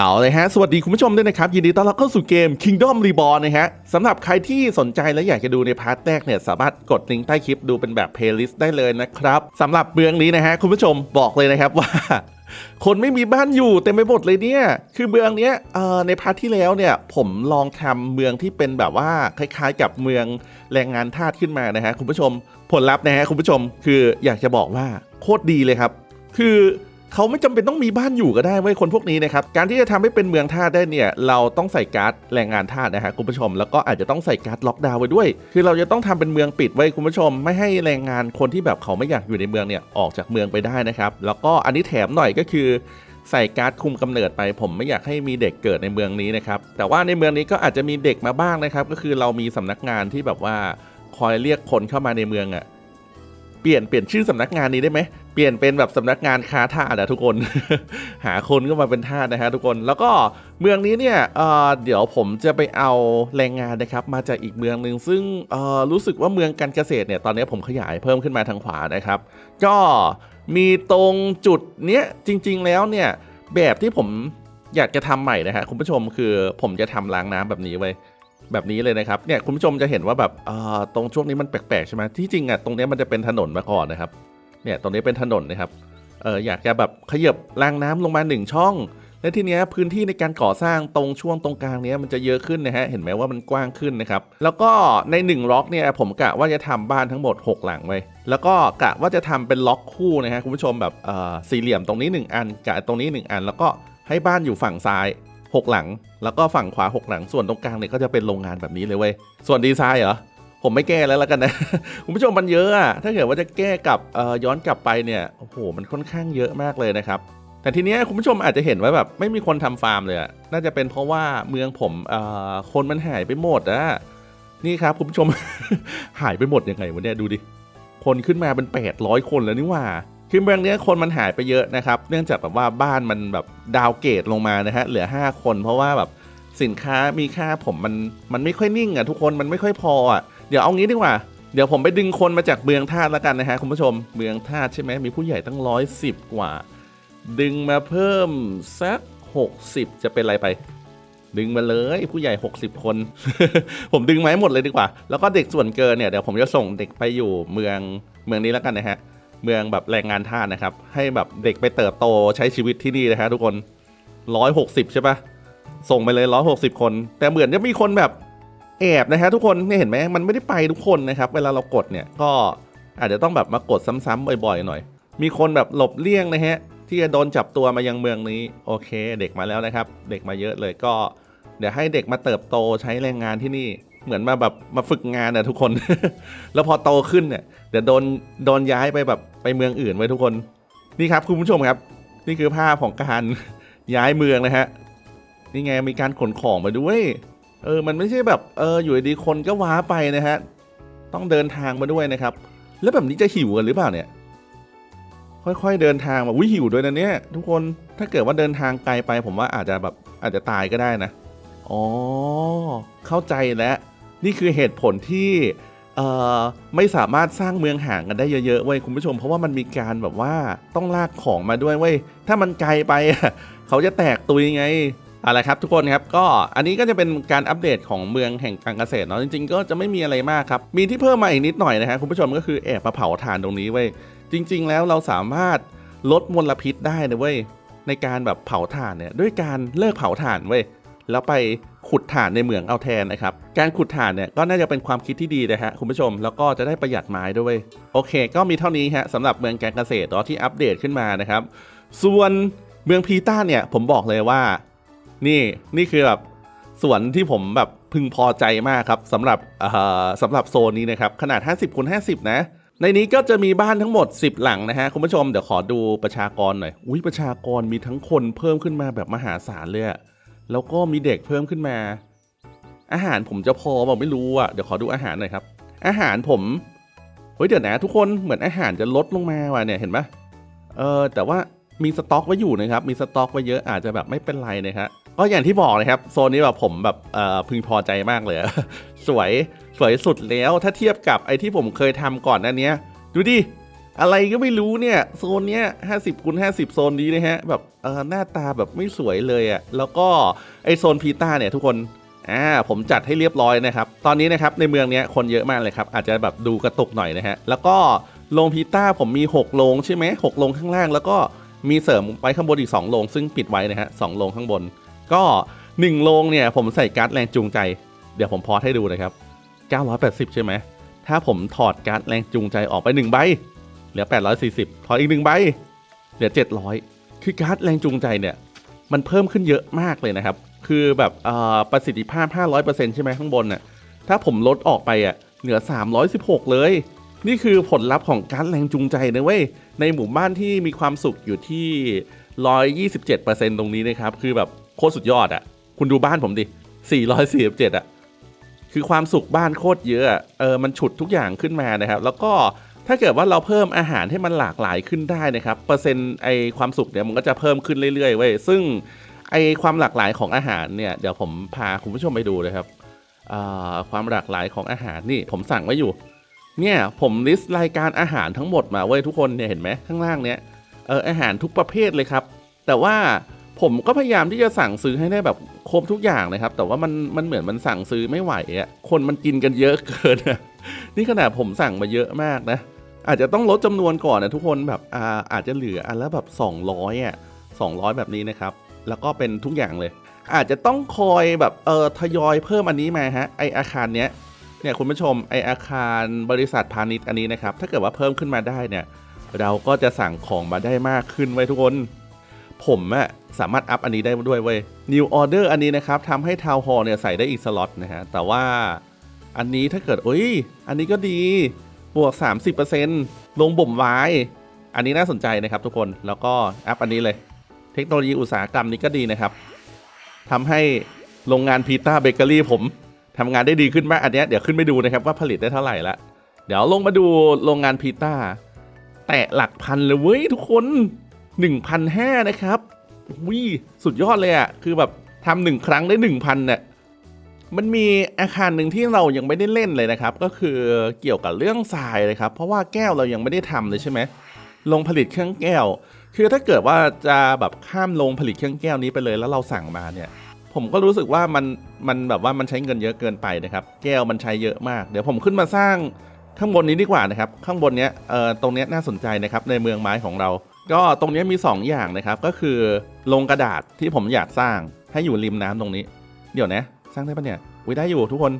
เอาเลยฮะ สวัสดีคุณผู้ชมด้วยนะครับ ยินดีต้อนรับเข้าสู่เกม Kingdom Reborn นะฮะสำหรับใครที่สนใจและอยากจะดูในพาร์ทแรกเนี่ย สามารถกดลิงก์ใต้คลิปดูเป็นแบบเพลย์ลิสต์ได้เลยนะครับสำหรับเมืองนี้นะฮะ คุณผู้ชมบอกเลยนะครับว่า คนไม่มีบ้านอยู่เต็มไปหมดเลยเนี่ย คือเมืองเนี้ยเอ่อในพาร์ทที่แล้วเนี่ย ผมลองทำเมืองที่เป็นแบบว่าคล้ายๆ กับเมืองแรงงานทาสขึ้นมานะฮะคุณผู้ชมผลลัพธ์นะฮะคุณผู้ชมคืออยากจะบอกว่าโคตรดีเลยครับ คือ เขาไม่จำเป็นต้องมีบ้านอยู่ก็ได้เว้ยคนพวกนี้นะครับ การที่จะทำให้เป็นเมืองท่าได้เนี่ย เราต้องใส่การ์ดแรงงานท่านะฮะคุณผู้ชม แล้วก็อาจจะต้องใส่การ์ดล็อกดาวน์ไว้ด้วย คือเราจะต้องทำเป็นเมืองปิดไว้คุณผู้ชม ไม่ให้แรงงานคนที่แบบเขาไม่อยากอยู่ในเมืองเนี่ยออกจากเมืองไปได้นะครับ แล้วก็อันนี้แถมหน่อยก็คือใส่การ์ดคุมกำเนิดไป ผมไม่อยากให้มีเด็กเกิดในเมืองนี้นะครับแต่ว่าในเมืองนี้ก็อาจจะมีเด็กมาบ้างนะครับก็คือเรามีสำนักงานที่แบบว่าคอยเรียกคนเข้ามาในเมืองอะ เปลี่ยนเปลี่ยนชื่อสำนักงานนี้ได้ไหมเปลี่ยนเป็นแบบสำนักงานค้าทาสอะทุกคน หาคนก็มาเป็นทาสนะฮะทุกคนแล้วก็เมืองนี้เนี่ยเเดี๋ยวผมจะไปเอาแรงงานนะครับมาจากอีกเมืองหนึ่งซึ่งรู้สึกว่าเมืองการเกษตรเนี่ยตอนนี้ผมขยายเพิ่มขึ้นมาทางขวานะครับ ก็มีตรงจุดเนี้ยจริง ๆ แล้วเนี่ยแบบที่ผมอยากจะทำใหม่นะฮะคุณผู้ชมคือผมจะทำรางน้ำแบบนี้ไว้ แบบนี้เลยนะครับเนี่ยคุณผู้ชมจะเห็นว่าแบบตรงช่วงนี้มันแปลกๆใช่ไหมที่จริงอะตรงเนี้ยมันจะเป็นถนนมาก่อนนะครับเนี่ยตรงนี้เป็นถนนนะครับเอออยากจะแบบขยับรางน้ำลงมาหนึ่งช่อง และทีเนี้ยพื้นที่ในการก่อสร้างตรงช่วงตรงกลางเนี้ยมันจะเยอะขึ้นนะฮะเห็นไหมว่ามันกว้างขึ้นนะครับแล้วก็ใน1ล็อกเนี่ยผมกะว่าจะทำบ้านทั้งหมด 6 หลังไว้แล้วก็กะว่าจะทำเป็นล็อกคู่นะฮะคุณผู้ชมแบบเอ่อสี่เหลี่ยมตรงนี้ 1 อันกะตรงนี้ 1 อัน แล้วก็ให้บ้านอยู่ฝั่งซ้าย 6 หลัง แล้วก็ฝั่งขวา 6 หลัง ส่วนตรงกลางเนี่ยก็จะเป็นโรงงานแบบนี้เลยเว้ย ส่วนดีไซน์เหรอ ผมไม่แก้แล้วแล้วกันนะ คุณผู้ชมมันเยอะอะถ้าเกิดว่าจะแก้กับเอ่ย้อนกลับไปเนี่ย โอ้โห มันค่อนข้างเยอะมากเลยนะครับ แต่ทีเนี้ยคุณผู้ชมอาจจะเห็นว่าแบบไม่มีคนทำฟาร์มเลยอะน่าจะเป็นเพราะว่าเมืองผมเอ่อคนมันหายไปหมดอะนี่ครับคุณผู้ชมหายไปหมดยังไงวะเนี่ยดูดิ คนขึ้นมาเป็น 800 คนแล้วนี่ว่า คือเมืองเนี้ยคนมันหายไปเยอะนะครับ เนื่องจากแบบว่าบ้านมันแบบดาวเกรดลงมานะฮะเหลือ 5 คนเพราะว่าแบบสินค้ามีค่าผมมันมันไม่ค่อยนิ่งอะทุกคนมันไม่ค่อยพออะเดี๋ยวเอางี้ดีกว่าเดี๋ยวผมไปดึงคนมาจากเมืองท่าตุแล้วกันนะฮะคุณผู้ชมเมืองท่าตุใช่ไหมมีผู้ใหญ่ตั้งร้อยสิบกว่า ดึงมาเพิ่มสัก60 จะเป็นอะไรไป ดึงมาเลยผู้ใหญ่ 60 คน ผมดึงมาให้หมดเลยดีกว่า แล้วก็เด็กส่วนเกินเนี่ยเดี๋ยวผมจะส่งเด็กไปอยู่เมืองเมืองนี้แล้วกันนะฮะ เมืองแบบแรงงานทาสนะครับ ให้แบบเด็กไปเติบโตใช้ชีวิตที่นี่นะฮะทุกคน160ใช่ปะส่งไปเลย160คน แต่เหมือนจะมีคนแบบแอบนะฮะทุกคนเนี่ยเห็นไหมมันไม่ได้ไปทุกคนนะครับ เวลาเรากดเนี่ยก็อาจจะต้องแบบมากดซ้ำๆบ่อยๆหน่อย มีคนแบบหลบเลี่ยงนะฮะที่จะโดนจับตัวมายังเมืองนี้โอเค เด็กมาแล้วนะครับ เด็กมาเยอะเลยก็ เดี๋ยวให้เด็กมาเติบโตใช้แรงงานที่นี่เหมือนมาแบบมาฝึกงานนะทุกคน แล้วพอโตขึ้นเนี่ยเดี๋ยวโดนโดนย้ายไปแบบ ไปเมืองอื่นไว้ทุกคน นี่ครับคุณผู้ชมครับ นี่คือภาพของการย้ายเมืองนะฮะนี่ไงมีการขนของมาด้วย เออมันไม่ใช่แบบเอออยู่ดีๆคนก็ว้าไปนะฮะต้องเดินทางมาด้วยนะครับ แล้วแบบนี้จะหิวกันหรือเปล่าเนี่ย ค่อยๆเดินทางมาวิหิวด้วยนะเนี่ยทุกคนถ้าเกิดว่าเดินทางไกลไปผมว่าอาจจะแบบอาจจะตายก็ได้นะอ๋อเข้าใจแล้วนี่คือเหตุผลที่ ไม่สามารถสร้างเมืองห่างกันได้เยอะๆเว้ยคุณผู้ชม เพราะว่ามันมีการแบบว่าต้องลากของมาด้วยเว้ยถ้ามันไกลไปเขาจะแตกตุยไงเอาละครับทุกคนครับก็อันนี้ก็จะเป็นการอัปเดตของเมืองแห่งการเกษตรเนาะจริงๆ ก็จะไม่มีอะไรมากครับ มีที่เพิ่มมาอีกนิดหน่อยนะฮะคุณผู้ชมก็คือแอบมาเผาถ่านตรงนี้เว้ยจริง ๆ แล้วเราสามารถลดมลพิษได้นะเว้ยในการแบบเผาถ่านเนี่ยด้วยการเลิกเผาถ่านเว้ย แล้วไปขุดถ่านในเหมืองเอาแทนนะครับ การขุดถ่านเนี่ยก็น่าจะเป็นความคิดที่ดีนะฮะคุณผู้ชม แล้วก็จะได้ประหยัดไม้ด้วย โอเค ก็มีเท่านี้ฮะสำหรับเมืองการเกษตรเนาะที่อัปเดตขึ้นมานะครับ ส่วนเมืองพีต้าเนี่ยผมบอกเลยว่า นี่นี่คือแบบสวนที่ผมแบบพึงพอใจมากครับสำหรับเอ่อสำหรับโซนนี้นะครับขนาด 50คูณ50 นะ ในนี้ก็จะมีบ้านทั้งหมด 10 หลังนะฮะคุณผู้ชมเดี๋ยวขอดูประชากรหน่อยอุ้ยประชากรมีทั้งคนเพิ่มขึ้นมาแบบมหาศาลเลยอะ แล้วก็มีเด็กเพิ่มขึ้นมา อาหารผมจะพอบอกไม่รู้อะเดี๋ยวขอดูอาหารหน่อยครับ อาหารผมเฮ้ยเดี๋ยวนะทุกคนเหมือนอาหารจะลดลงมาว่ะเนี่ยเห็นปะเออแต่ว่ามีสต็อกไว้อยู่นะครับ มีสต็อกไว้เยอะอาจจะแบบไม่เป็นไรนะครับก็อย่างที่บอกนะครับโซนนี้แบบผมแบบเออพึงพอใจมากเลย สวยสวยสุดแล้วถ้าเทียบกับไอที่ผมเคยทำก่อนหนั้นเนี้ยดูดิ อะไรก็ไม่รู้เนี่ยโซนเนี้ยห้าสิบคูณห้าสิบโซนนี้นะฮะแบบเออหน้าตาแบบไม่สวยเลยอะ่ะแล้วก็ไอโซนพีต้าเนี่ยทุกคนอ่าผมจัดให้เรียบร้อยนะครับ ตอนนี้นะครับในเมืองเนี้ยคนเยอะมากเลยครับ อาจจะแบบดูกระตุกหน่อยนะฮะแล้วก็โรงพีต้าผมมี 6 โรงใช่ไหมหกโรงข้างล่าง แล้วก็มีเสริมไว้ข้างบนอีก 2 โรงซึ่งปิดไว้นะฮะสองโรงข้างบน ก็ 1 โรงเนี่ยผมใส่การ์ดแรงจูงใจ เดี๋ยวผมพอให้ดูนะครับ 980 ใช่ไหมถ้าผมถอดการ์ดแรงจูงใจออกไป 1 ใบ เหลือ 840 ถอดอีก1ใบ เหลือ 700 คือการ์ดแรงจูงใจเนี่ย มันเพิ่มขึ้นเยอะมากเลยนะครับ คือแบบประสิทธิภาพ 500%ใช่ไหมข้างบนน่ะ ถ้าผมลดออกไปอะ เหลือ 316 เลย นี่คือผลลัพธ์ของการดแรงจูงใจนะเว้ย ในหมู่บ้านที่มีความสุขอยู่ที่ 127%ตรงนี้นะครับ คือแบบโคตรสุดยอดอะ คุณดูบ้านผมดิ 447 อะ คือความสุขบ้านโคตรเยอะ เออ มันฉุดทุกอย่างขึ้นมานะครับ แล้วก็ ถ้าเกิดว่าเราเพิ่มอาหารให้มันหลากหลายขึ้นได้นะครับ เปอร์เซ็นต์ไอความสุขเนี่ยมันก็จะเพิ่มขึ้นเรื่อยๆเว้ยซึ่งไอความหลากหลายของอาหารเนี่ยเดี๋ยวผมพาคุณผู้ชมไปดูเลยครับความหลากหลายของอาหารนี่ผมสั่งไว้อยู่ เนี่ยผมลิสต์รายการอาหารทั้งหมดมาเว้ยทุกคนเนี่ยเห็นไหมข้างล่างเนี้ยเอออาหารทุกประเภทเลยครับ แต่ว่าผมก็พยายามที่จะสั่งซื้อให้ได้แบบครบทุกอย่างนะครับ แต่ว่ามันมันเหมือนมันสั่งซื้อไม่ไหวอะคนมันกินกันเยอะเกินอะนี่ขนาดผมสั่งมาเยอะมากนะ อาจจะต้องลดจำนวนก่อนนะทุกคนแบบอาอาจจะเหลืออันละแบบ 200อะ200 แบบนี้นะครับ แล้วก็เป็นทุกอย่างเลย อาจจะต้องคอยแบบเออทยอยเพิ่มอันนี้มาฮะไออาคารเนี้ยเนี่ยคุณผู้ชมไออาคารบริษัทพาณิชย์อันนี้นะครับ ถ้าเกิดว่าเพิ่มขึ้นมาได้เนี่ย เราก็จะสั่งของมาได้มากขึ้นไว้ทุกคน ผมอะสามารถอัพอันนี้ได้ด้วยเว้ย New Order อันนี้นะครับทำให้ Town Hall เนี่ยใส่ได้อีกสล็อตนะฮะแต่ว่าอันนี้ถ้าเกิดเอ้ยอันนี้ก็ดี บวก 30%ลงบ่มไว้อันนี้น่าสนใจนะครับทุกคนแล้วก็อัพอันนี้เลย เทคโนโลยีอุตสาหกรรมนี้ก็ดีนะครับทำให้โรงงานพีตาเบเกอรี่ผมทำงานได้ดีขึ้นมากอันนี้เดี๋ยวขึ้นไปดูนะครับว่าผลิตได้เท่าไหร่ละเดี๋ยวลงมาดูโรงงานพีตาแตะหลักพันเลยเว้ยทุกคน1,500นะครับวิสุดยอดเลยอะ่ะคือแบบทำหนึ่งครั้งได้1,000เนี่ย มันมีอาคารหนึ่งที่เรายังไม่ได้เล่นเลยนะครับ ก็คือเกี่ยวกับเรื่องทรายเลยครับ เพราะว่าแก้วเรายังไม่ได้ทำเลยใช่ไหมลงผลิตเครื่องแก้ว คือถ้าเกิดว่าจะแบบข้ามลงผลิตเครื่องแก้วนี้ไปเลยแล้วเราสั่งมาเนี่ย ผมก็รู้สึกว่ามันมันแบบว่ามันใช้เงินเยอะเกินไปนะครับ แก้วมันใช้เยอะมาก เดี๋ยวผมขึ้นมาสร้างข้างบนนี้ดีกว่านะครับ ข้างบนเนี้ยเอ่อตรงเนี้ยน่าสนใจนะครับในเมืองไม้ของเรา ก็ตรงเนี้ยมี 2 อย่างนะครับ ก็คือลงกระดาษที่ผมอยากสร้างให้อยู่ริมน้ำตรงนี้ เดี๋ยวนะ สร้างได้ปะเนี่ยอุ้ยได้อยู่ทุกคน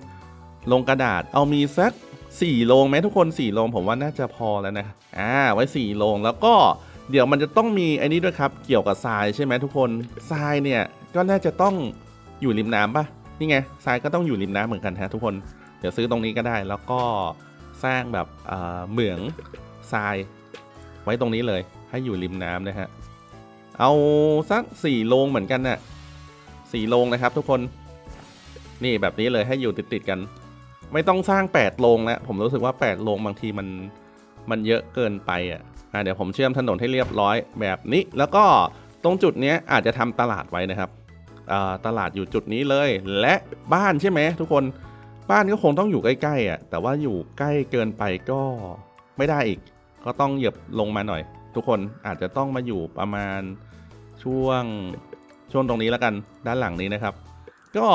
ลงกระดาษเอามีสัก4โลงไหมทุกคน4โลงผมว่าน่าจะพอแล้วนะอ่าไว้4โลงแล้วก็เดี๋ยวมันจะต้องมีไอ้นี้ด้วยครับ เกี่ยวกับทรายใช่ไหมทุกคนทรายเนี่ยก็น่าจะต้องอยู่ริมน้ำปะนี่ไงทรายก็ต้องอยู่ริมน้ำเหมือนกันฮะทุกคนเดี๋ยวซื้อตรงนี้ก็ได้แล้วก็สร้างแบบเอ่อเหมืองทราย ไว้ตรงนี้เลย ให้อยู่ริมน้ำนะฮะเอาสักสี่โลงเหมือนกันน่ะสี่โลงนะครับทุกคน นี่แบบนี้เลยให้อยู่ติดๆกัน ไม่ต้องสร้าง8โลงแล้วผมรู้สึกว่า8โลงบางทีมันมันเยอะเกินไปอะอะเดี๋ยวผมเชื่อมถนนให้เรียบร้อยแบบนี้ แล้วก็ตรงจุดนี้อาจจะทำตลาดไว้นะครับตลาดอยู่จุดนี้เลย และบ้านใช่ไหมทุกคนบ้านก็คงต้องอยู่ใกล้ๆอะแต่ว่าอยู่ใกล้เกินไปก็ไม่ได้อีก ก็ต้องเหยียบลงมาหน่อย ทุกคนอาจจะต้องมาอยู่ประมาณช่วงช่วงตรงนี้แล้วกันด้านหลังนี้นะครับ ก็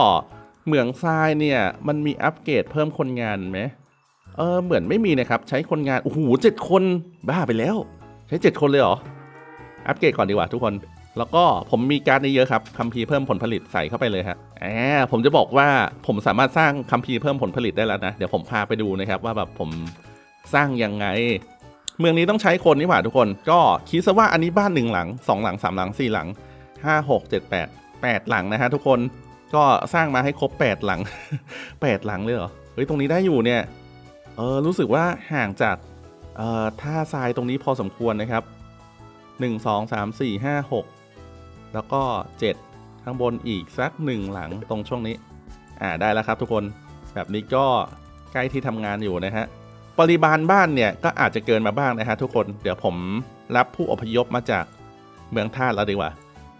เหมืองทรายเนี่ย มันมีอัปเกรดเพิ่มคนงานไหมเออเหมือนไม่มีนะครับ ใช้คนงาน โอ้โหเจ็ดคนบ้าไปแล้ว ใช้เจ็ดคนเลยเหรอ อัปเกรดก่อนดีกว่าทุกคน แล้วก็ผมมีการ์ดนี้เยอะครับคัมภีร์เพิ่มผลผลิตใส่เข้าไปเลยฮะแหมผมจะบอกว่าผมสามารถสร้างคัมภีร์เพิ่มผลผลิตได้แล้วนะ เดี๋ยวผมพาไปดูนะครับว่าแบบผมสร้างยังไง เมืองนี้ต้องใช้คนนี่หว่าทุกคน ก็คิดซะว่าอันนี้บ้านหนึ่งหลังสองหลังสามหลังสี่หลังห้าหกเจ็ดแปดแปดหลังนะฮะทุกคน ก็สร้างมาให้ครบแปดหลังแปดหลังเลยเหรอ เฮ้ย ตรงนี้ได้อยู่เนี่ย เออ รู้สึกว่าห่างจาก เอ่อ ท่าทรายตรงนี้พอสมควรนะครับหนึ่งสองสามสี่ห้าหกแล้วก็เจ็ดข้างบนอีกสักหนึ่งหลังตรงช่วงนี้ อ่า ได้แล้วครับทุกคน แบบนี้ก็ใกล้ที่ทำงานอยู่นะฮะ ปริมาณบ้านเนี่ย ก็อาจจะเกินมาบ้างนะฮะทุกคน เดี๋ยวผมรับผู้อพยพมาจากเมืองท่าแล้วดีกว่า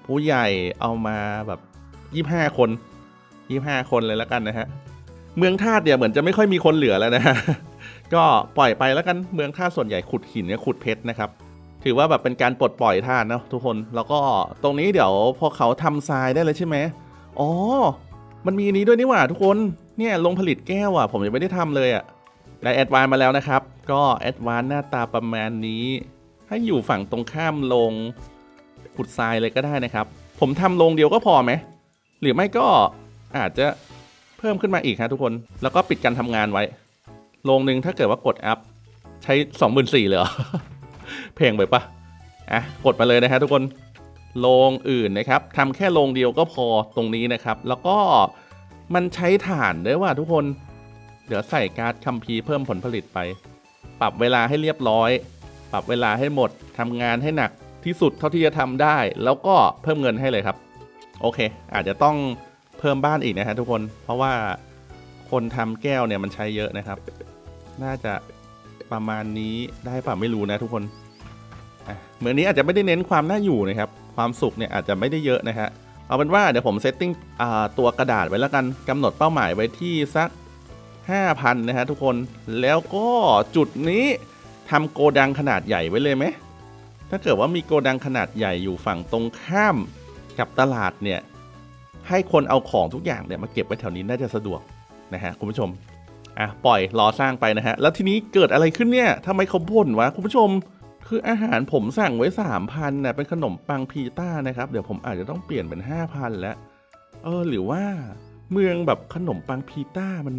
ผู้ใหญ่เอามาแบบ ยี่ห้าคนยี่ห้าคนเลยแล้วกันนะฮะ เมืองท่าตุเนี่ยเหมือนจะไม่ค่อยมีคนเหลือแล้วนะฮะ ก็ปล่อยไปแล้วกันเมืองท่าส่วนใหญ่ขุดหินเนี่ยขุดเพชรนะครับ ถือว่าแบบเป็นการปลดปล่อยท่านเนาะทุกคน แล้วก็ตรงนี้เดี๋ยวพอเขาทำทรายได้เลยใช่ไหมอ๋อ มันมีนี้ด้วยนี่หว่าทุกคน เนี่ยลงผลิตแก้วอะผมยังไม่ได้ทำเลยอะ ได้แอดวานมาแล้วนะครับ ก็แอดวานหน้าตาประมาณนี้ ให้อยู่ฝั่งตรงข้ามลงขุดทรายเลยก็ได้นะครับ ผมทำลงเดียวก็พอไหม หรือไม่ก็อาจจะเพิ่มขึ้นมาอีกครับทุกคน แล้วก็ปิดการทำงานไว้ ลงหนึ่งถ้าเกิดว่ากดอัพ ใช้ 24,000เลยเหรอ เพลงไปปะอะ กดมาเลยนะฮะทุกคนโรงอื่นนะครับทำแค่โรงเดียวก็พอตรงนี้นะครับ แล้วก็มันใช้ถ่านด้วยว่าทุกคน เดี๋ยวใส่การ์ดคัมภีร์เพิ่มผลผลิตไป ปรับเวลาให้เรียบร้อย ปรับเวลาให้หมดทำงานให้หนักที่สุดเท่าที่จะทำได้ แล้วก็เพิ่มเงินให้เลยครับ โอเค อาจจะต้องเพิ่มบ้านอีกนะฮะทุกคน เพราะว่าคนทำแก้วเนี่ยมันใช้เยอะนะครับ น่าจะประมาณนี้ได้ป่ะไม่รู้นะทุกคนเหมือนนี้อาจจะไม่ได้เน้นความน่าอยู่นะครับ ความสุขเนี่ยอาจจะไม่ได้เยอะนะฮะ เอาเป็นว่าเดี๋ยวผมเซตติ้งตัวกระดาษไว้แล้วกันกำหนดเป้าหมายไว้ที่สัก 5,000 นะฮะทุกคน แล้วก็จุดนี้ทำโกดังขนาดใหญ่ไว้เลยไหม ถ้าเกิดว่ามีโกดังขนาดใหญ่อยู่ฝั่งตรงข้าม กับตลาดเนี่ยให้คนเอาของทุกอย่างเนี่ยมาเก็บไว้แถวนี้น่าจะสะดวกนะฮะคุณผู้ชมอะปล่อยรอสร้างไปนะฮะแล้วทีนี้เกิดอะไรขึ้นเนี่ยทำไมเขาบ่นวะคุณผู้ชม คืออาหารผมสั่งไว้สามพันนะเป็นขนมปังพีต้านะครับเดี๋ยวผมอาจจะต้องเปลี่ยนเป็นห้าพันแล้วเออหรือว่าเมืองแบบขนมปังพีต้ามัน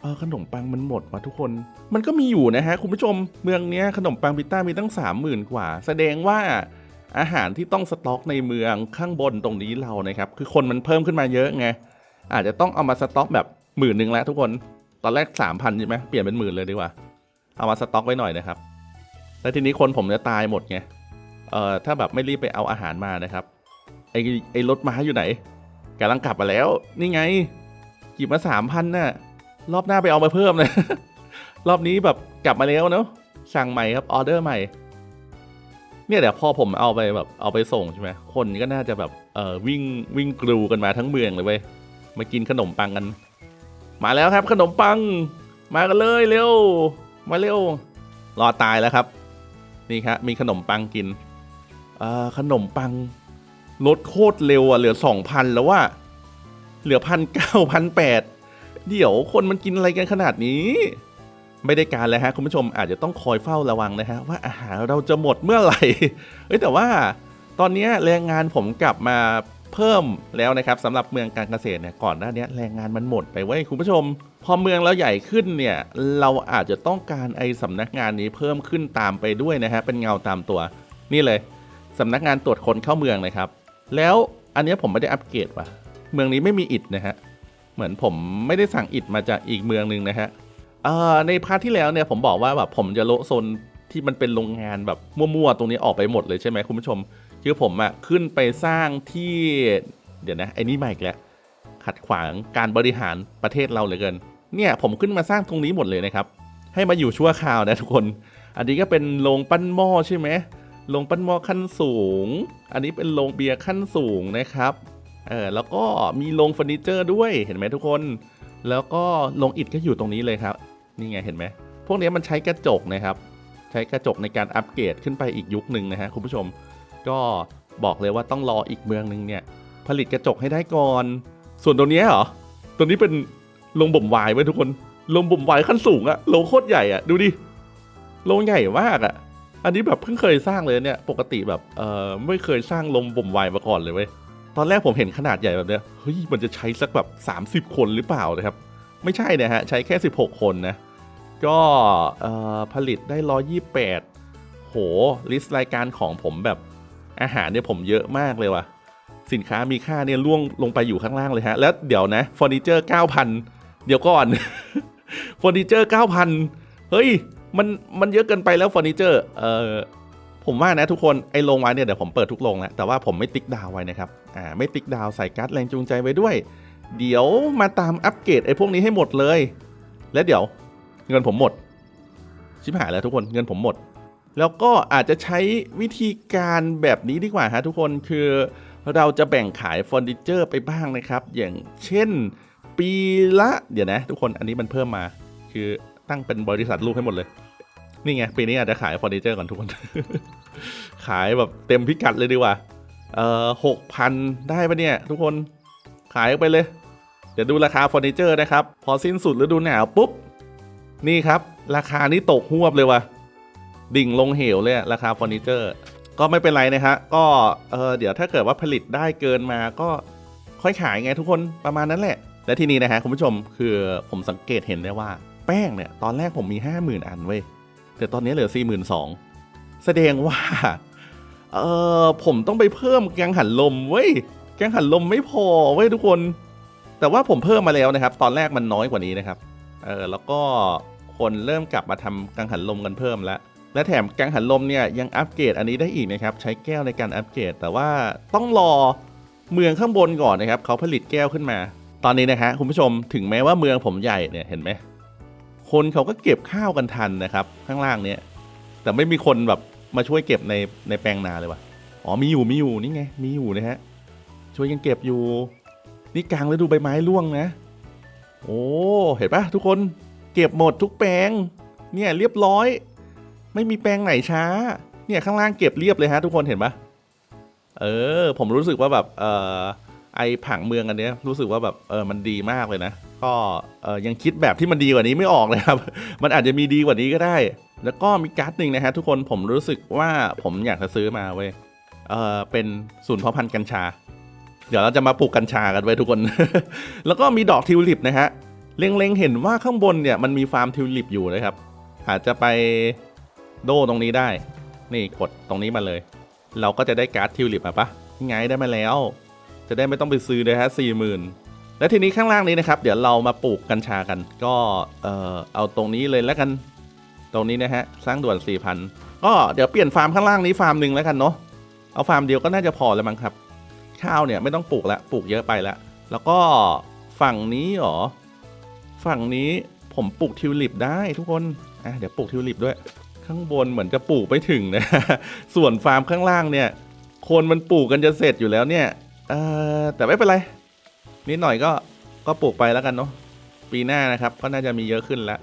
เออขนมปังมันหมดวะทุกคน มันก็มีอยู่นะฮะคุณผู้ชมเมืองเนี้ยขนมปังพีต้ามีตั้งสามหมื่นกว่า แสดงว่า อาหารที่ต้องสต็อกในเมืองข้างบนตรงนี้เรานะครับ คือคนมันเพิ่มขึ้นมาเยอะไง อาจจะต้องเอามาสต็อกแบบหมื่นหนึ่งแล้วทุกคน ตอนแรกสามพันใช่ไหมเปลี่ยนเป็นหมื่นเลยดีกว่า เอามาสต็อกไว้หน่อยนะครับ แล้วทีนี้คนผมจะตายหมดไง เอ่อ ถ้าแบบไม่รีบไปเอาอาหารมานะครับ ไอ้ไอ้รถม้าอยู่ไหนกำลังกลับมาแล้ว นี่ไงหยิบมาสามพันน่ะ รอบหน้าไปเอามาเพิ่มเลยรอบนี้แบบกลับมาแล้วเนาะ สั่งใหม่ครับ ออเดอร์ใหม่ เนี่ยเดี๋ยวพอผมเอาไปแบบเอาไปส่งใช่ไหมคนก็น่าจะแบบเอ่อวิ่งวิ่งกรูกันมาทั้งเมืองเลยเว้ยมากินขนมปังกัน มาแล้วครับขนมปัง มากันเลยเร็ว มาเร็ว รอตายแล้วครับ นี่ครับมีขนมปังกินเอ่อขนมปังลดโคตรเร็วอะเหลือสองพันแล้วว่า เหลือพันเก้าพันแปดเดี๋ยวคนมันกินอะไรกันขนาดนี้ ไม่ได้การแล้วฮะคุณผู้ชมอาจจะต้องคอยเฝ้าระวังนะฮะว่าอาหารเราจะหมดเมื่อไหร่เอ้ยแต่ว่าตอนนี้แรงงานผมกลับมาเพิ่มแล้วนะครับสำหรับเมืองการเกษตรเนี่ยก่อนหน้านี้แรงงานมันหมดไปเว้คุณผู้ชม พอเมืองเราใหญ่ขึ้นเนี่ยเราอาจจะต้องการไอ้สำนักงานนี้เพิ่มขึ้นตามไปด้วยนะฮะเป็นเงาตามตัว นี่เลยสำนักงานตรวจคนเข้าเมืองนะครับ แล้วอันนี้ผมไม่ได้อัปเกรดว่ะ เมืองนี้ไม่มีอิฐนะฮะเหมือนผมไม่ได้สั่งอิฐมาจากอีกเมืองหนึ่งนะฮะ ในพาร์ทที่แล้วเนี่ยผมบอกว่าแบบผมจะโละโซนที่มันเป็นโรงงานแบบมั่วๆตรงนี้ออกไปหมดเลยใช่ไหมคุณผู้ชม คือผมอะขึ้นไปสร้างที่เดี๋ยวนะไอ้นี่มาอีกแล้วขัดขวางการบริหารประเทศเราเหลือเกิน เนี่ยผมขึ้นมาสร้างตรงนี้หมดเลยนะครับ ให้มาอยู่ชั่วคราวนะทุกคน อันนี้ก็เป็นโรงปั้นหม้อใช่ไหมโรงปั้นหม้อขั้นสูง อันนี้เป็นโรงเบียร์ขั้นสูงนะครับ เออแล้วก็มีโรงเฟอร์นิเจอร์ด้วยเห็นไหมทุกคน แล้วก็โรงอิฐก็อยู่ตรงนี้เลยครับ นี่ไงเห็นไหม พวกนี้มันใช้กระจกนะครับ ใช้กระจกในการอัปเกรดขึ้นไปอีกยุคหนึ่งนะฮะคุณผู้ชม ก็บอกเลยว่าต้องรออีกเมืองหนึ่งเนี่ย ผลิตกระจกให้ได้ก่อน ส่วนตัวนี้เหรอ ตัวนี้เป็นโรงบ่มวน์ไว้ทุกคนโรงบ่มวน์ขั้นสูงอะโรงโคตรใหญ่อะดูดิโรงใหญ่มากอะอันนี้แบบเพิ่งเคยสร้างเลยเนี่ยปกติแบบเออไม่เคยสร้างโรงบ่มวน์มาก่อนเลยเว้ยตอนแรกผมเห็นขนาดใหญ่แบบเนี้ยเฮ้ยมันจะใช้สักแบบ 30 คนหรือเปล่านะครับ ไม่ใช่นะฮะ ใช้แค่ 16 คนนะ ก็ผลิตได้ 128 โห ลิสต์รายการของผมแบบอาหารเนี่ยผมเยอะมากเลยว่ะ สินค้ามีค่าเนี่ยล่วงลงไปอยู่ข้างล่างเลยฮะ แล้วเดี๋ยวนะเฟอร์นิเจอร์ 9,000 เดี๋ยวก่อนเฟอร์นิเจอร์ 9,000 เฮ้ย มันมันเยอะเกินไปแล้วเฟอร์นิเจอร์เอ่อผมว่านะทุกคนไอ้โรงไว้เนี่ยเดี๋ยวผมเปิดทุกโรงแล้วแต่ว่าผมไม่ติ๊กดาวไว้นะครับอ่าไม่ติ๊กดาวใส่การ์ดแรงจูงใจไว้ด้วย เดี๋ยวมาตามอัปเกรดไอ้พวกนี้ให้หมดเลย และเดี๋ยวเงินผมหมด ชิบหายแล้วทุกคนเงินผมหมด แล้วก็อาจจะใช้วิธีการแบบนี้ดีกว่าฮะทุกคนคือเราจะแบ่งขายเฟอร์นิเจอร์ไปบ้างนะครับ อย่างเช่นปีละเดี๋ยวนะ ทุกคนอันนี้มันเพิ่มมา คือตั้งเป็นบริษัทลูกให้หมดเลย นี่ไงปีนี้อาจจะขายเฟอร์นิเจอร์ก่อนทุกคน ขายแบบเต็มพิกัดเลยดีกว่าเอ่อหกพันได้ปะเนี่ย ทุกคน ขายไปเลย เดี๋ยวดูราคาเฟอร์นิเจอร์นะครับ พอสิ้นสุดฤดูหนาวปุ๊บ นี่ครับ ราคานี้ตกหวบเลยว่ะ ดิ่งลงเหวเลยราคาเฟอร์นิเจอร์ ก็ไม่เป็นไรนะฮะ ก็เออเดี๋ยวถ้าเกิดว่าผลิตได้เกินมาก็ค่อยขายไงทุกคนประมาณนั้นแหละ และที่นี้นะฮะคุณผู้ชมคือผมสังเกตเห็นได้ว่าแป้งเนี่ยตอนแรกผมมี 50,000 อันเว้ยแต่ตอนนี้เหลือ 42,000แสดงว่าเออผมต้องไปเพิ่มแกงหันลมเว้ย แกงหันลมไม่พอเว้ยทุกคน แต่ว่าผมเพิ่มมาแล้วนะครับ ตอนแรกมันน้อยกว่านี้นะครับเออแล้วก็คนเริ่มกลับมาทำกังหันลมกันเพิ่มแล้ว และแถมกังหันลมเนี่ยยังอัปเกรดอันนี้ได้อีกนะครับ ใช้แก้วในการอัปเกรด แต่ว่าต้องรอเมืองข้างบนก่อนนะครับเขาผลิตแก้วขึ้นมา ตอนนี้นะฮะคุณผู้ชมถึงแม้ว่าเมืองผมใหญ่เนี่ยเห็นไหมคนเขาก็เก็บข้าวกันทันนะครับ ข้างล่างเนี่ยแต่ไม่มีคนแบบมาช่วยเก็บในในแปลงนาเลยว่ะอ๋อมีอยู่มีอยู่นี่ไงมีอยู่นะฮะ ช่วยกันเก็บอยู่ นี่กลางฤดูใบไม้ร่วงนะ โอ้เห็นปะทุกคนเก็บหมดทุกแปลง เนี่ยเรียบร้อย ไม่มีแปลงไหนช้า เนี่ยข้างล่างเก็บเรียบเลยฮะ ทุกคนเห็นปะเออ ผมรู้สึกว่าแบบเออไอผังเมืองอันเนี้ยรู้สึกว่าแบบเออมันดีมากเลยนะ ก็เออยังคิดแบบที่มันดีกว่านี้ไม่ออกเลยครับ มันอาจจะมีดีกว่านี้ก็ได้ แล้วก็มีการ์ดหนึ่งนะฮะทุกคนผมรู้สึกว่าผมอยากจะซื้อมาเว้ยเออเป็นศูนย์เพาะพันธุ์กัญชา เดี๋ยวเราจะมาปลูกกัญชากันไว้ยทุกคน แล้วก็มีดอกทิวลิปนะฮะ เล็งๆเห็นว่าข้างบนเนี่ยมันมีฟาร์มทิวลิปอยู่นะครับ อาจจะไปโดตรงนี้ได้ นี่กดตรงนี้มาเลย เราก็จะได้การ์ดทิวลิปมาปะไงได้มาแล้ว จะได้ไม่ต้องไปซื้อเลยฮะสี่หมื่นและทีนี้ข้างล่างนี้นะครับ เดี๋ยวเรามาปลูกกัญชากัน ก็เออเอาตรงนี้เลยแล้วกัน ตรงนี้นะฮะสร้างด่วนสี่พันก็เดี๋ยวเปลี่ยนฟาร์มข้างล่างนี้ฟาร์มหนึ่งแล้วกันเนาะเอาฟาร์มเดียวก็น่าจะพอแล้วมั้งครับ ข้าวเนี่ยไม่ต้องปลูกละปลูกเยอะไปละ แล้วก็ฝั่งนี้หรอ ฝั่งนี้ผมปลูกทิวลิปได้ทุกคน อะเดี๋ยวปลูกทิวลิปด้วย ข้างบนเหมือนจะปลูกไม่ถึงนะ ส่วนฟาร์มข้างล่างเนี่ย คนมันปลูกกันจะเสร็จอยู่แล้วเนี่ยเออแต่ไม่เป็นไร นิดหน่อยก็ก็ปลูกไปแล้วกันเนาะ ปีหน้านะครับก็น่าจะมีเยอะขึ้นแล้ว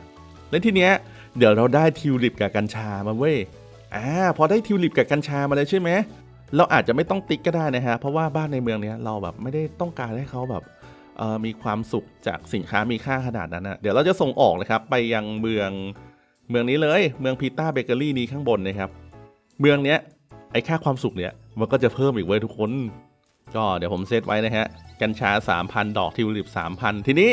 และทีเนี้ยเดี๋ยวเราได้ทิวลิปกับกัญชามาเว้ย อ่าพอได้ทิวลิปกับกัญชามาแล้วใช่ไหม เราอาจจะไม่ต้องติ๊กก็ได้นะฮะ เพราะว่าบ้านในเมืองเนี้ยเราแบบไม่ได้ต้องการให้เขาแบบมีความสุขจากสินค้ามีค่าขนาดนั้นนะเดี๋ยวเราจะส่งออกนะครับไปยังเมืองเมืองนี้เลย เมืองพีต้าเบเกอรี่นี้ข้างบนนะครับ เมืองเนี้ยไอค่าความสุขเนี้ยมันก็จะเพิ่มอีกเว้ยทุกคน ก็เดี๋ยวผมเซตไว้นะฮะ กัญชา 3,000 ดอกทิวลิป 3,000 ทีนี้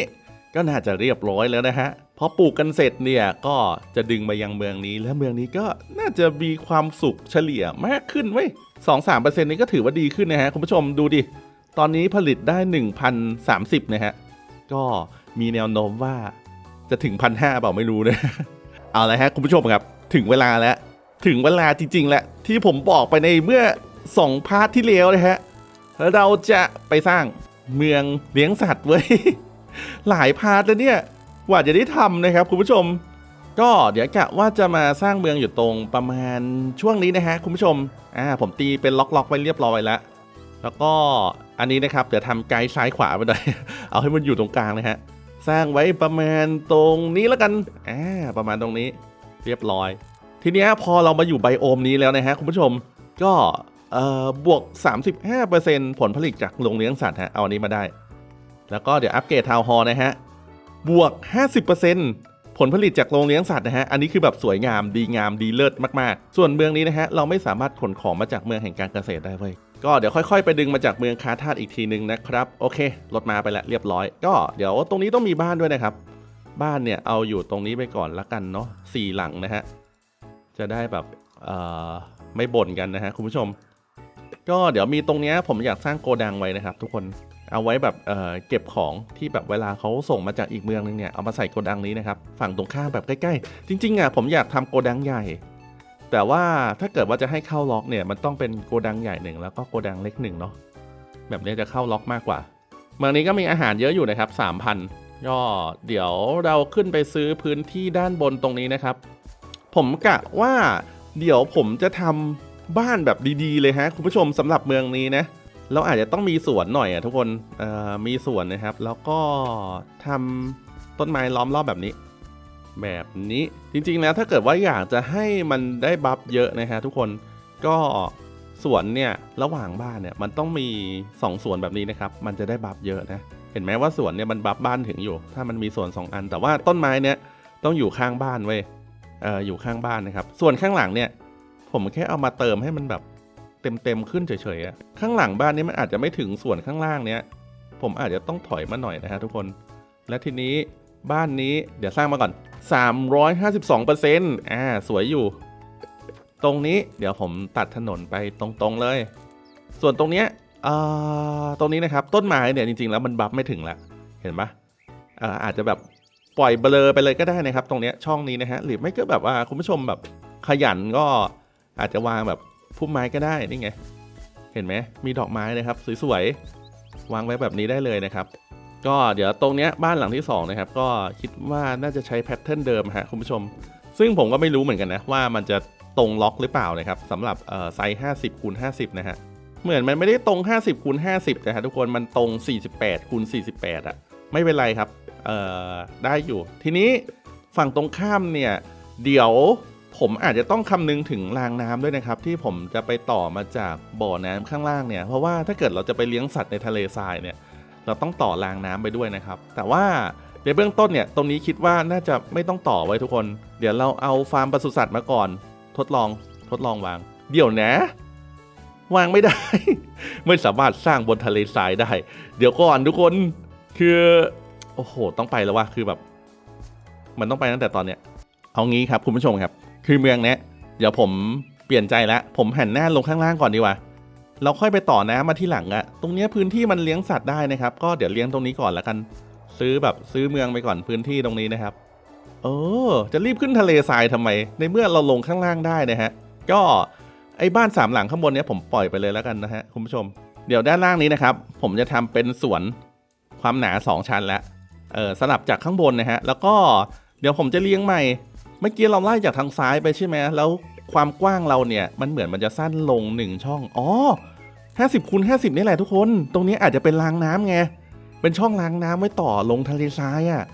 ก็น่าจะเรียบร้อยแล้วนะฮะ พอปลูกกันเสร็จเนี่ยก็จะดึงมายังเมืองนี้ และเมืองนี้ก็น่าจะมีความสุขเฉลี่ยมากขึ้นเว้ยสองสามเปอร์เซ็นต์นี้ก็ถือว่าดีขึ้นนะฮะคุณผู้ชมดูดิ ตอนนี้ผลิตได้1,030นะฮะ ก็มีแนวโน้มว่าจะถึงพันห้าเปล่าไม่รู้นะ เอาละฮะคุณผู้ชมครับ ถึงเวลาแล้ว ถึงเวลาจริง ๆ แล้ว ที่ผมบอกไปในเมื่อสองพาร์ทที่แล้วนะฮะเราจะไปสร้างเมืองเลี้ยงสัตว์เว้ยหลายพาร์ทแล้วเนี่ย กว่าจะได้ทำนะครับคุณผู้ชม ก็เดี๋ยวกะว่าจะมาสร้างเมืองอยู่ตรงประมาณช่วงนี้นะฮะคุณผู้ชมอ่าผมตีเป็นล็อกๆไว้เรียบร้อยแล้วแล้วก็อันนี้นะครับเดี๋ยวทำไกด์ซ้ายขวาไปหน่อยเอาให้มันอยู่ตรงกลางนะฮะสร้างไว้ประมาณตรงนี้แล้วกันอ่าประมาณตรงนี้เรียบร้อย ทีนี้พอเรามาอยู่ไบโอมนี้แล้วนะฮะคุณผู้ชมก็เออบวก 35%ผลผลิตจากโรงเลี้ยงสัตว์ฮะเอาอันนี้มาได้ แล้วก็เดี๋ยวอัปเกรดทาวน์ฮอลล์นะฮะ บวก 50%ผลผลิตจากโรงเลี้ยงสัตว์นะฮะ อันนี้คือแบบสวยงามดีงามดีเลิศมากๆ ส่วนเมืองนี้นะฮะ เราไม่สามารถขนของมาจากเมืองแห่งการเกษตรได้เว้ยก็เดี๋ยวค่อยๆ ไปดึงมาจากเมืองคาธาตอีกทีนึงนะครับ โอเค รถมาไปแล้วเรียบร้อย ก็เดี๋ยวตรงนี้ต้องมีบ้านด้วยนะครับ บ้านเนี่ยเอาอยู่ตรงนี้ไปก่อนละกันเนาะสี่หลังนะฮะ จะได้แบบเอ่อไม่บ่นกันนะฮะคุณผู้ชม ก็เดี๋ยวมีตรงเนี้ยผมอยากสร้างโกดังไว้นะครับ ทุกคน เอาไว้แบบเเก็บของที่แบบเวลาเขาส่งมาจากอีกเมืองนึงเนี่ยเอามาใส่โกดังนี้นะครับฝั่งตรงข้ามแบบใกล้ๆ จริงๆอะผมอยากทำโกดังใหญ่ แต่ว่าถ้าเกิดว่าจะให้เข้าล็อกเนี่ยมันต้องเป็นโกดังใหญ่หนึ่งแล้วก็โกดังเล็กหนึ่งเนาะแบบนี้จะเข้าล็อกมากกว่า เมืองนี้ก็มีอาหารเยอะอยู่นะครับ3,000ก็เดี๋ยวเราขึ้นไปซื้อพื้นที่ด้านบนตรงนี้นะครับ ผมกะว่าเดี๋ยวผมจะทำบ้านแบบดีๆเลยฮะคุณผู้ชมสำหรับเมืองนี้นะ เราอาจจะต้องมีสวนหน่อยอะทุกคนมีสวนนะครับ แล้วก็ทำต้นไม้ล้อมรอบแบบนี้ แบบนี้จริงๆแล้วถ้าเกิดว่าอยากจะให้มันได้บัฟเยอะนะฮะทุกคนก็สวนเนี่ยระหว่างบ้านเนี่ยมันต้องมี2สวนแบบนี้นะครับมันจะได้บัฟเยอะนะเห็นไหมว่าสวนเนี่ยมันบัฟบ้านถึงอยู่ ถ้ามันมีสวน 2 อัน แต่ว่าต้นไม้เนี่ยต้องอยู่ข้างบ้านเว้ยเอออยู่ข้างบ้านนะครับ ส่วนข้างหลังเนี่ย ผมแค่เอามาเติมให้มันแบบ เต็มๆขึ้นเฉยๆอะข้างหลังบ้านนี้มันอาจจะไม่ถึงส่วนข้างล่างเนี้ย ผมอาจจะต้องถอยมาหน่อยนะฮะทุกคน และทีนี้บ้านนี้เดี๋ยวสร้างมาก่อน 352%อ่าสวยอยู่ ตรงนี้เดี๋ยวผมตัดถนนไปตรงๆเลย ส่วนตรงเนี้ยอ่อตรงนี้นะครับต้นไม้เนี่ยจริงๆแล้วมันบัฟไม่ถึงละเห็นปะอ่าอาจจะแบบปล่อยเบลอไปเลยก็ได้นะครับ ตรงเนี้ยช่องนี้นะฮะหรือไม่ก็แบบว่าคุณผู้ชมแบบขยันก็อาจจะวางแบบ พุ่มไม้ก็ได้นี่ไง เห็นไหมมีดอกไม้นะครับสวยๆวางไว้แบบนี้ได้เลยนะครับ ก็เดี๋ยวตรงเนี้ยบ้านหลังที่2นะครับก็คิดว่าน่าจะใช้แพทเทิร์นเดิมฮะคุณผู้ชม ซึ่งผมก็ไม่รู้เหมือนกันนะว่ามันจะตรงล็อกหรือเปล่านะครับสำหรับไซส์50คูณ50 นะฮะเหมือนมันไม่ได้ตรง 50คูณ50นะฮะทุกคนมันตรง 48คูณ48อะไม่เป็นไรครับได้อยู่ ทีนี้ฝั่งตรงข้ามเนี่ย เดี๋ยว ผมอาจจะต้องคำนึงถึงรางน้ำด้วยนะครับ ที่ผมจะไปต่อมาจากบ่อน้ำข้างล่างเนี่ยเพราะว่าถ้าเกิดเราจะไปเลี้ยงสัตว์ในทะเลทรายเนี่ยเราต้องต่อรางน้ำไปด้วยนะครับ แต่ว่าในเบื้องต้นเนี่ยตรงนี้คิดว่าน่าจะไม่ต้องต่อไว้ทุกคน เดี๋ยวเราเอาฟาร์มปศุสัตว์มาก่อน ทดลองทดลองวาง เดี๋ยวนะ วางไม่ได้ ไม่สามารถสร้างบนทะเลทรายได้ เดี๋ยวก่อนทุกคนคือโอ้โหต้องไปแล้วว่าคือแบบ มันต้องไปตั้งแต่ตอนเนี้ยเอางี้ครับคุณผู้ชมครับ คือเมืองเนี้ยเดี๋ยวผมเปลี่ยนใจแล้วผมหันหน้าลงข้างล่างก่อนดีกว่า เราค่อยไปต่อน้ำมาที่หลังอะตรงเนี้ยพื้นที่มันเลี้ยงสัตว์ได้นะครับ ก็เดี๋ยวเลี้ยงตรงนี้ก่อนละกัน ซื้อแบบซื้อเมืองไปก่อนพื้นที่ตรงนี้นะครับเออจะรีบขึ้นทะเลทรายทำไม ในเมื่อเราลงข้างล่างได้นะฮะ ก็ไอ้บ้านสามหลังข้างบนเนี้ยผมปล่อยไปเลยแล้วกันนะฮะคุณผู้ชม เดี๋ยวด้านล่างนี้นะครับ ผมจะทำเป็นสวนความหนา 2 ชั้นล้วเออสลับจากข้างบนนะฮะ แล้วก็เดี๋ยวผมจะเลี้ยงใหม่ เมื่อกี้เราไล่จากทางซ้ายไปใช่ไหมแล้วความกว้างเราเนี่ย มันเหมือนมันจะสั้นลง1ช่อง อ๋อ50คูณ50นี่แหละทุกคน ตรงนี้อาจจะเป็นรางน้ำไง เป็นช่องรางน้ำไว้ต่อลงทะเลทรายอะ่ะ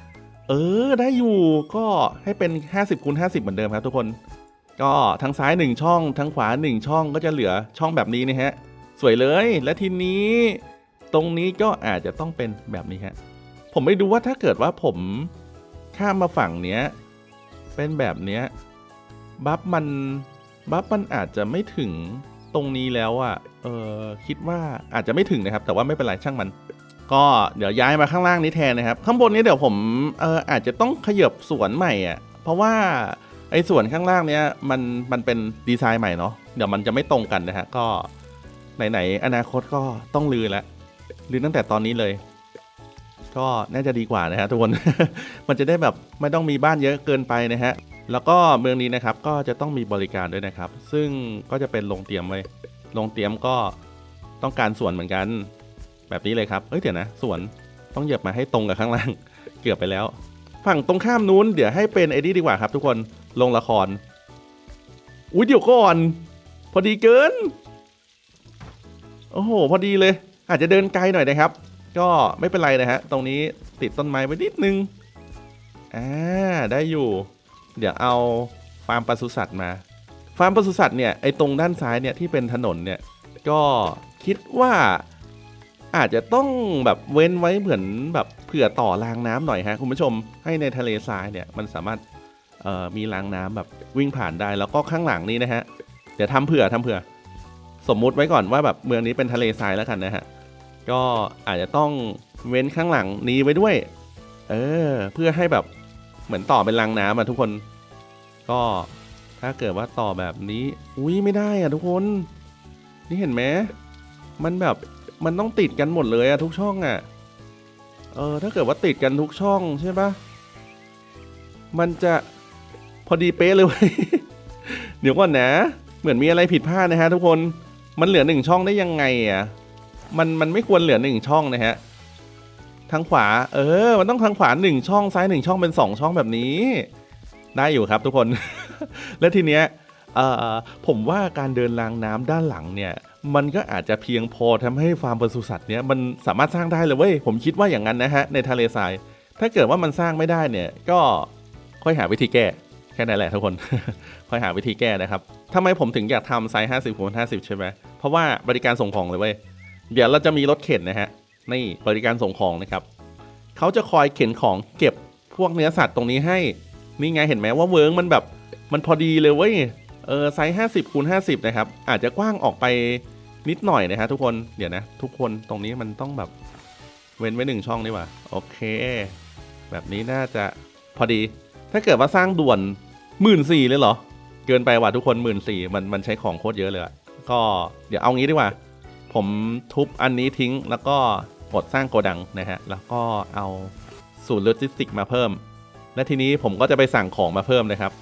เออ ได้อยู่ก็ให้เป็น50คูณ50เหมือนเดิมครับทุกคน ก็ทางซ้าย1ช่องทางขวา1ช่องก็จะเหลือช่องแบบนี้นะฮะ สวยเลย และทีนี้ ตรงนี้ก็อาจจะต้องเป็นแบบนี้ฮะ ผมไม่ดูว่าถ้าเกิดว่าผมข้ามมาฝั่งเนี้ย เป็นแบบเนี้ยบัฟมันบัฟมันอาจจะไม่ถึงตรงนี้แล้วอะ่ะเออคิดว่าอาจจะไม่ถึงนะครับ แต่ว่าไม่เป็นไรช่างมัน ก็เดี๋ยวย้ายมาข้างล่างนี้แทนนะครับ ข้างบนนี้เดี๋ยวผมเอออาจจะต้องขยับสวนใหม่อะ่ะเพราะว่าไอ้ส่วนข้างล่างเนี้ยมันมันเป็นดีไซน์ใหม่เนาะเดี๋ยวมันจะไม่ตรงกันนะฮะก็ไหนๆอนาคตก็ต้องลือแล้วลือตั้งแต่ตอนนี้เลย ก็น่าจะดีกว่านะฮะทุกคน มันจะได้แบบไม่ต้องมีบ้านเยอะเกินไปนะฮะ แล้วก็เมืองนี้นะครับก็จะต้องมีบริการด้วยนะครับ ซึ่งก็จะเป็นโรงเตรียมไว้โรงเตรียมก็ต้องการสวนเหมือนกัน แบบนี้เลยครับ เอ้ยเดี๋ยวนะสวนต้องเหยียบมาให้ตรงกับข้างล่าง เกือบไปแล้ว ฝั่งตรงข้ามนู้นเดี๋ยวให้เป็นไอ้นี่ดีกว่าครับ ทุกคนลงละคร อุ้ยเดี๋ยวก่อน พอดีเกิน โอ้โห พอดีเลย อาจจะเดินไกลหน่อยนะครับ ก็ไม่เป็นไรนะฮะ ตรงนี้ติดต้นไม้ไว้นิดนึง อ่า ได้อยู่ เดี๋ยวเอาฟาร์มปศุสัตว์มา ฟาร์มปศุสัตว์เนี่ย ไอตรงด้านซ้ายเนี่ยที่เป็นถนนเนี่ย ก็คิดว่าอาจจะต้องแบบเว้นไว้เหมือนแบบเผื่อต่อรางน้ำหน่อยฮะคุณผู้ชม ให้ในทะเลทรายเนี่ยมันสามารถมีรางน้ำแบบวิ่งผ่านได้ แล้วก็ข้างหลังนี้นะฮะ เดี๋ยวทำเผื่อทำเผื่อ สมมุติไว้ก่อนว่าแบบเมืองนี้เป็นทะเลทรายแล้วกันนะฮะ ก็อาจจะต้องเว้นข้างหลังนี้ไว้ด้วย เออ เพื่อให้แบบเหมือนต่อเป็นรางน้ำอะทุกคน ก็ถ้าเกิดว่าต่อแบบนี้ อุ้ยไม่ได้อะทุกคน นี่เห็นไหมมันแบบมันต้องติดกันหมดเลยอะทุกช่องอะเออถ้าเกิดว่าติดกันทุกช่องใช่ปะมันจะพอดีเป๊ะเลยเว้ยเดี๋ยวก่อนนะ เหมือนมีอะไรผิดพลาดนะฮะทุกคน มันเหลือหนึ่งช่องได้ยังไงอะ มันมันไม่ควรเหลือหนึ่งช่องนะฮะทางขวา เออ มันต้องทางขวาหนึ่งช่องซ้ายหนึ่งช่องเป็นสองช่องแบบนี้ ได้อยู่ครับทุกคน และทีเนี้ยผมว่าการเดินรางน้ำด้านหลังเนี่ย มันก็อาจจะเพียงพอทำให้ฟาร์มปศุสัตว์เนี่ยมันสามารถสร้างได้เลยเว้ยผมคิดว่าอย่างนั้นนะฮะในทะเลทราย ถ้าเกิดว่ามันสร้างไม่ได้เนี่ยก็ค่อยหาวิธีแก้แค่นั้นแหละทุกคน ค่อยหาวิธีแก้นะครับทำไมผมถึงอยากทำไซส์50คูณ50 ใช่ไหมเพราะว่าบริการส่งของเลยเว้ย เดี๋ยวเราจะมีรถเข็นนะฮะนี่บริการส่งของนะครับเขาจะคอยเข็นของเก็บพวกเนื้อสัตว์ตรงนี้ให้นี่ไงเห็นไหมว่าเวิร์กมันแบบมันพอดีเลยเว้ยเออไซส์50คูณ50นะครับ อาจจะกว้างออกไปนิดหน่อยนะฮะทุกคนเดี๋ยวนะ ทุกคนตรงนี้มันต้องแบบเว้นไว้หนึ่งช่องนี่หว่าโอเค แบบนี้น่าจะพอดี ถ้าเกิดว่าสร้างด่วนหมื่นสี่เลยเหรอ เกินไปว่ะทุกคนหมื่นสี่มันมันใช้ของโคตรเยอะเลยก็เดี๋ยวเอางี้ดีกว่า ผมทุบอันนี้ทิ้งแล้วก็กดสร้างโกดังนะฮะ แล้วก็เอาศูนย์โลจิสติกมาเพิ่ม และทีนี้ผมก็จะไปสั่งของมาเพิ่มนะครับ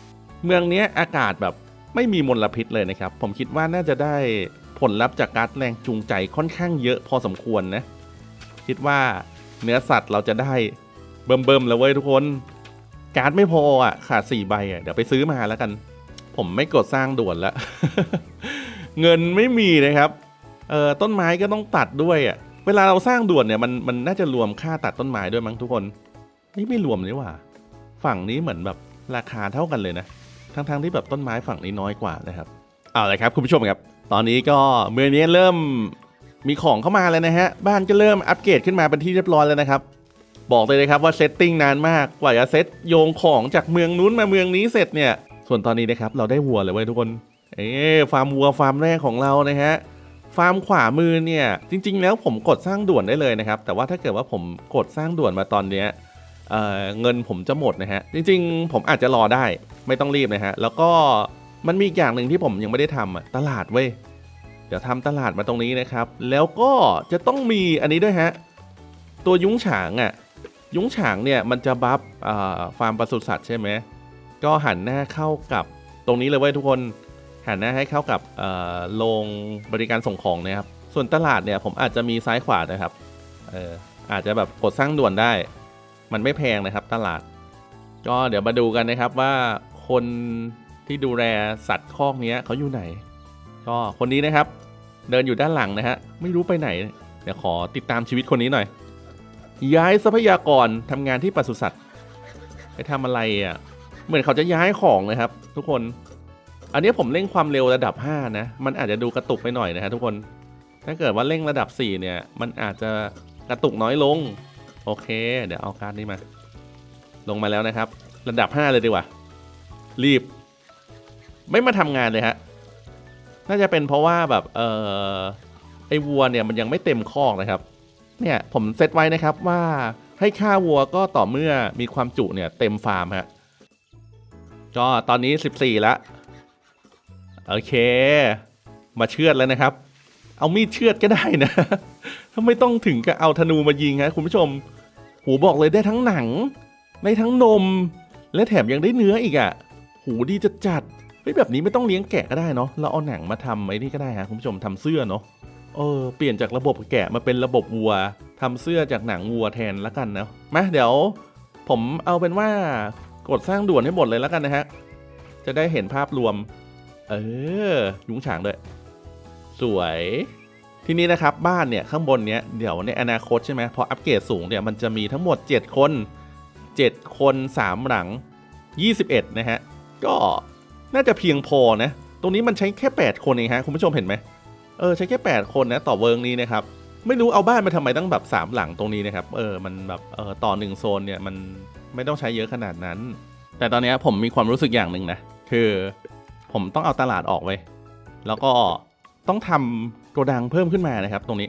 เมืองนี้อากาศแบบไม่มีมลพิษเลยนะครับ ผมคิดว่าน่าจะได้ผลลัพธ์จากการแรงจูงใจค่อนข้างเยอะพอสมควรนะ คิดว่าเนื้อสัตว์เราจะได้เบิ่มๆแล้วเว้ยทุกคน การ์ดไม่พออะขาด4ใบอะเดี๋ยวไปซื้อมาแล้วกัน ผมไม่กดสร้างด่วนล้วเงินไม่มีนะครับ เออต้นไม้ก็ต้องตัดด้วยอะเวลาเราสร้างด่วนเนี่ยมันมันน่าจะรวมค่าตัดต้นไม้ด้วยมั้งทุกคน นี่ไม่รวมนี่หว่า ฝั่งนี้เหมือนแบบราคาเท่ากันเลยนะทั้งๆที่แบบต้นไม้ฝั่งนี้น้อยกว่านะครับเอาลยครับคุณผู้ชมครับ ตอนนี้ก็เมืองนี้เริ่มมีของเข้ามาแล้วนะฮะบ้านก็เริ่มอัปเกรดขึ้นมาเป็นที่เรียบร้อยแล้วนะครับบอกเลยนะครับว่าเซตติ้งนานมากกว่าจะเซตโยงของจากเมืองนู้นมาเมืองนี้เสร็จเนี่ยส่วนตอนนี้นะครับเราได้วัวเลยเว้ยทุกคนเอ๊ฟาร์มวัวฟาร์มแรกของเรานะฮะ ฟาร์มขวามือเนี่ย จริง ๆ แล้วผมกดสร้างด่วนได้เลยนะครับ แต่ว่าถ้าเกิดว่าผมกดสร้างด่วนมาตอนเนี้ยเเงินผมจะหมดนะฮะ จริง ๆ ผมอาจจะรอได้ไม่ต้องรีบนะฮะ แล้วก็มันมีอย่างหนึ่งที่ผมยังไม่ได้ทำอะตลาดเว้ย เดี๋ยวทำตลาดมาตรงนี้นะครับ แล้วก็จะต้องมีอันนี้ด้วยฮะ ตัวยุ้งฉางอะ่ะ ยุ้งฉางเนี่ยมันจะบัฟฟาร์มปศุสัตว์ใช่ไหม ก็หันหน้าเข้ากับตรงนี้เลยเว้ยทุกคน หันหน้าให้เข้ากับโรงบริการส่งของนะครับ ส่วนตลาดเนี่ยผมอาจจะมีซ้ายขวานะครับเอออาจจะแบบกดสร้างด่วนได้ มันไม่แพงนะครับตลาด ก็เดี๋ยวมาดูกันนะครับว่าคนที่ดูแลสัตว์คอกนี้เขาอยู่ไหน ก็คนนี้นะครับ เดินอยู่ด้านหลังนะฮะไม่รู้ไปไหน เดี๋ยวขอติดตามชีวิตคนนี้หน่อย ย้ายทรัพยากรทำงานที่ปศุสัตว์ไปทำอะไรอะเหมือนเขาจะย้ายของเลยครับ ทุกคน อันนี้ผมเร่งความเร็วระดับ 5 นะ มันอาจจะดูกระตุกไปหน่อยนะฮะทุกคน ถ้าเกิดว่าเร่งระดับ 4 เนี่ย มันอาจจะกระตุกน้อยลง โอเค เดี๋ยวเอาการ์ดนี้มา ลงมาแล้วนะครับ ระดับ 5 เลยดีกว่า รีบ ไม่มาทำงานเลยฮะ น่าจะเป็นเพราะว่าแบบเออไอ้วัวเนี่ยมันยังไม่เต็มคอกนะครับ เนี่ยผมเซตไว้นะครับว่าให้ค่าวัวก็ต่อเมื่อมีความจุเนี่ยเต็มฟาร์มฮะ ก็ตอนนี้ 14 แล้ว โอเค มาเชือดแล้วนะครับ เอามีดเชือดก็ได้นะถ้าไม่ต้องถึงกับเอาธนูมายิงฮะคุณผู้ชมหูบอกเลยได้ทั้งหนัง ได้ทั้งนม และแถมยังได้เนื้ออีกอะ่ะ หูดีจะจัดเฮ้ยแบบนี้ไม่ต้องเลี้ยงแกะก็ได้เนาะเราเอาหนังมาทำไอ้นี่ก็ได้ฮะคุณผู้ชมทำเสื้อเนาะเออเปลี่ยนจากระบบแกะมาเป็นระบบวัวทำเสื้อจากหนังวัวแทนแล้วกันนะมาเดี๋ยว ผมเอาเป็นว่ากดสร้างด่วนให้หมดเลยแล้วกันนะฮะจะได้เห็นภาพรวม เออ ยุ้งฉางด้วย สวย ทีนี้นะครับบ้านเนี่ยข้างบนเนี้ยเดี๋ยวในอนาคตใช่ไหมพออัปเกรดสูงเนี่ยมันจะมีทั้งหมด 7 คน 7 คน 3 หลัง 21 นะฮะ ก็น่าจะเพียงพอนะ ตรงนี้มันใช้แค่ 8 คนเองฮะ คุณผู้ชมเห็นไหมเออใช้แค่ 8 คนนะต่อเวิร์กนี้นะครับไม่รู้เอาบ้านมาทำไมตั้งแบบ 3 หลังตรงนี้นะครับ เออ มันแบบ เออ ต่อหนึ่งโซนเนี่ย มันไม่ต้องใช้เยอะขนาดนั้น แต่ตอนนี้ผมมีความรู้สึกอย่างหนึ่งนะ คือ ผมต้องเอาตลาดออกไว้แล้วก็ต้องทำโกดังเพิ่มขึ้นมานะครับ ตรงนี้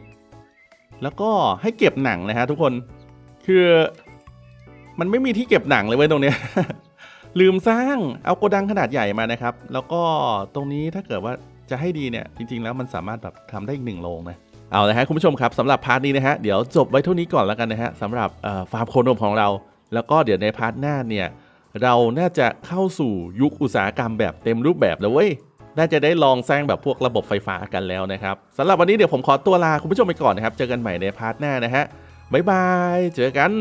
แล้วก็ให้เก็บหนังนะฮะทุกคนคือมันไม่มีที่เก็บหนังเลยเว้ยตรงเนี้ยลืมสร้างเอาโกดังขนาดใหญ่มานะครับ แล้วก็ตรงนี้ถ้าเกิดว่าจะให้ดีเนี่ยจริง ๆ แล้วมันสามารถแบบทำได้อีกหนึ่งโรงนะเอาละฮะคุณผู้ชมครับสำหรับพาร์ทนี้นะฮะเดี๋ยวจบไว้เท่านี้ก่อนแล้วกันนะฮะสำหรับฟาร์มโคนมของเรา แล้วก็เดี๋ยวในพาร์ทหน้าเนี่ย เราน่าจะเข้าสู่ยุคอุตสาหกรรมแบบเต็มรูปแบบแล้วเว้ย น่าจะได้ลองสร้างแบบพวกระบบไฟฟ้ากันแล้วนะครับสำหรับวันนี้เดี๋ยวผมขอตัวลาคุณผู้ชมไปก่อนนะครับ เจอกันใหม่ในพาร์ทหน้านะฮะบ๊ายบาย เจอกัน